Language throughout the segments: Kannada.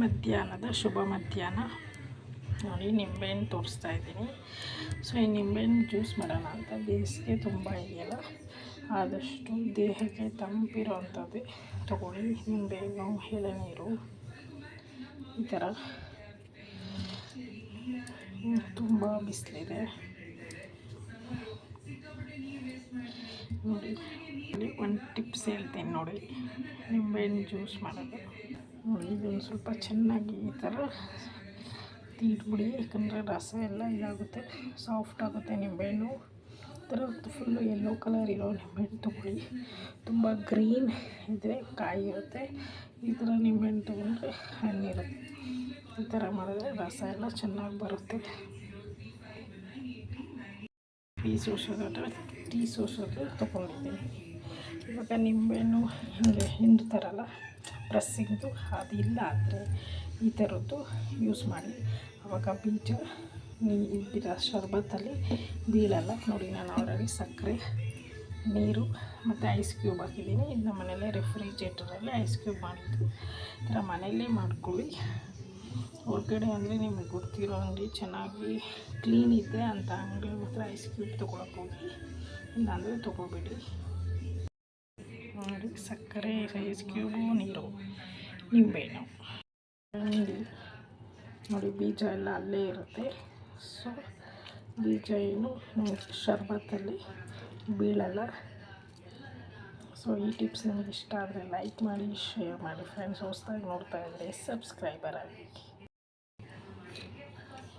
ಮಧ್ಯಾಹ್ನದ ಶುಭ ಮಧ್ಯಾಹ್ನ. ನೋಡಿ, ನಿಂಬೆಹಣ್ಣು ತೋರಿಸ್ತಾ ಇದ್ದೀನಿ. ಸೊ ಈ ನಿಂಬೆಹಣ್ಣು ಜ್ಯೂಸ್ ಮಾಡೋಣ ಅಂತ ಬೇಸಿಗೆ ತುಂಬ ಇದೆಯಲ್ಲ, ಆದಷ್ಟು ದೇಹಕ್ಕೆ ತಂಪಿರೋ ಅಂಥದ್ದೇ ತೊಗೊಳ್ಳಿ. ನಿಂಬೆಹಣ್ಣು, ಎಳನೀರು, ಈ ಥರ. ತುಂಬ ಬಿಸಿಲಿದೆ. ನೋಡಿ ಒಂದು ಟಿಪ್ಸ್ ಹೇಳ್ತೀನಿ ನೋಡಿ. ನಿಂಬೆಹಣ್ಣು ಜ್ಯೂಸ್ ಮಾಡೋದು. ನೋಡಿ, ಇದೊಂದು ಸ್ವಲ್ಪ ಚೆನ್ನಾಗಿ ಈ ಥರ ತೀಡ್ಬಿಡಿ ಯಾಕಂದರೆ ರಸ ಎಲ್ಲ ಇದಾಗುತ್ತೆ ಸಾಫ್ಟ್ ಆಗುತ್ತೆ ನಿಂಬೆಹಣ್ಣು ಈ ಥರ ಫುಲ್ಲು ಯೆಲ್ಲೋ ಕಲರ್ ಇರೋ ನಿಂಬೆಹಣ್ಣು ತೊಗೊಳ್ಳಿ. ತುಂಬ ಗ್ರೀನ್ ಇದ್ದರೆ ಕಾಯಿ ಇರುತ್ತೆ. ಈ ಥರ ನಿಂಬೆಹಣ್ಣು ತೊಗೊಂಡ್ರೆ ಹಣ್ಣಿರುತ್ತೆ. ಈ ಥರ ಮಾಡಿದ್ರೆ ರಸ ಎಲ್ಲ ಚೆನ್ನಾಗಿ ಬರುತ್ತೆ. ಟೀ ಸೋಸೋದಾದ್ರೆ ಟೀ ಸೋಸೋದು ತೊಗೊಂಡಿದ್ದೀನಿ. ಇವಾಗ ನಿಂಬೆಹಣ್ಣು ಹಿಂಗೆ ಹಿಂಡ್ತಾರಲ್ಲ ಅದು ಇಲ್ಲ ಅಂದರೆ ಈ ಥರದ್ದು ಯೂಸ್ ಮಾಡಿ. ಆವಾಗ ಬೀಜ ನೀರು ಶರ್ಬತ್ತಲ್ಲಿ ಬೀಳಲ್ಲ ನೋಡಿ ನಾನು ಆಲ್ರೆಡಿ ಸಕ್ಕರೆ, ನೀರು ಮತ್ತು ಐಸ್ ಕ್ಯೂಬ್ ಹಾಕಿದ್ದೀನಿ. ಇದು ನಮ್ಮ ಮನೆಯಲ್ಲೇ ರೆಫ್ರಿಜರೇಟರಲ್ಲಿ ಐಸ್ ಕ್ಯೂಬ್ ಮಾಡಿದ್ದು. ಈ ಥರ ಮನೆಯಲ್ಲೇ ಮಾಡ್ಕೊಳ್ಳಿ. ಹೊರಗಡೆ ಅಂದರೆ ನಿಮಗೆ ಗೊತ್ತಿರೋ ಅಂಗಡಿ ಚೆನ್ನಾಗಿ ಕ್ಲೀನ್ ಇದೆ ಅಂತ ಅಂಗಡಿ ಮಾತ್ರ ಐಸ್ ಕ್ಯೂಬ್ ತೊಗೊಳಕ್ಕೆ ಹೋಗಿ, ಇಲ್ಲಾಂದರೆ ತೊಗೋಬೇಡಿ. ನೋಡಿ ಸಕ್ಕರೆ ಐಸ್ ಕ್ಯೂಬು ನೀರು. ನಿಂಬೆಹಣ್ಣು. ನೋಡಿ, ಬೀಜ ಎಲ್ಲ ಅಲ್ಲೇ ಇರುತ್ತೆ. ಸೊ ಬೀಜ ಏನು ಶರ್ಬತ್ತಲ್ಲಿ ಬೀಳಲ್ಲ. ಸೊ ಈ ಟಿಪ್ಸ್ ನಿಮಗೆ ಇಷ್ಟ ಆದರೆ ಲೈಕ್ ಮಾಡಿ ಶೇರ್ ಮಾಡಿ ಫ್ರೆಂಡ್ಸ್ ಹೊಸ್ದಾಗಿ ನೋಡ್ತಾ ಇದ್ದರೆ ಸಬ್ಸ್ಕ್ರೈಬರ್ ಆಗಿ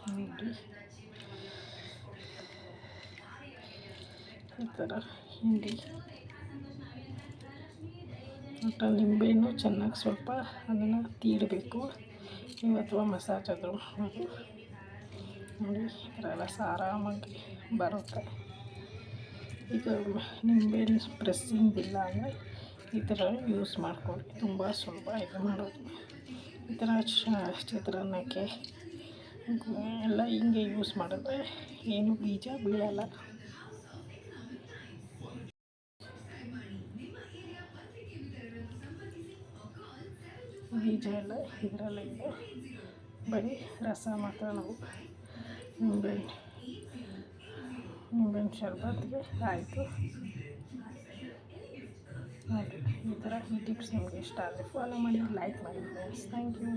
ನೋಡಿ. ಈ ಥರ ಹಿಂಡಿ. ಮತ್ತು ನಿಂಬೆಹಣ್ಣು ಚೆನ್ನಾಗಿ ಸ್ವಲ್ಪ ಅದನ್ನು ತೀಡಬೇಕು. ನೀವು ಅಥವಾ ಮಸಾಜ್ ಆದರೂ. ಮಾಡಿ ನೋಡಿ ಥರ ಎಲ್ಲ ಆರಾಮಾಗಿ ಬರುತ್ತೆ. ಈಗ ನಿಂಬೆಹಣ್ಣು ಪ್ರೆಸ್ಸಿಂಗ್ ಇಲ್ಲ ಅಂದರೆ ಈ ಥರ ಯೂಸ್ ಮಾಡ್ಕೊಳ್ಳಿ ತುಂಬ ಸುಲಭ ಇದು ಮಾಡೋದು. ಈ ಥರ ಚಿತ್ರಾನ್ನಕ್ಕೆ ಎಲ್ಲ ಹಿಂಗೆ ಯೂಸ್ ಮಾಡಿದ್ರೆ ಏನು ಬೀಜ ಬೀಳಲ್ಲ. ಬೀಜ ಎಲ್ಲ ಇದರಲ್ಲೇ ಇದೆ ಬರೀ ರಸ ಮಾತ್ರ ನಾವು ನಿಂಬೆಹಣ್ಣು ನಿಂಬೆಹಣ್ಣು ಶರ್ಬತ್ಗೆ ಆಯಿತು. ನೋಡಿ ಈ ಥರ ಈ ಟಿಪ್ಸ್ ನಿಮಗೆ ಇಷ್ಟ ಆದರೆ ಫಾಲೋ ಮಾಡಿ ಲೈಕ್ ಮಾಡಿ ಫ್ರೆಂಡ್ಸ್ ಥ್ಯಾಂಕ್ ಯು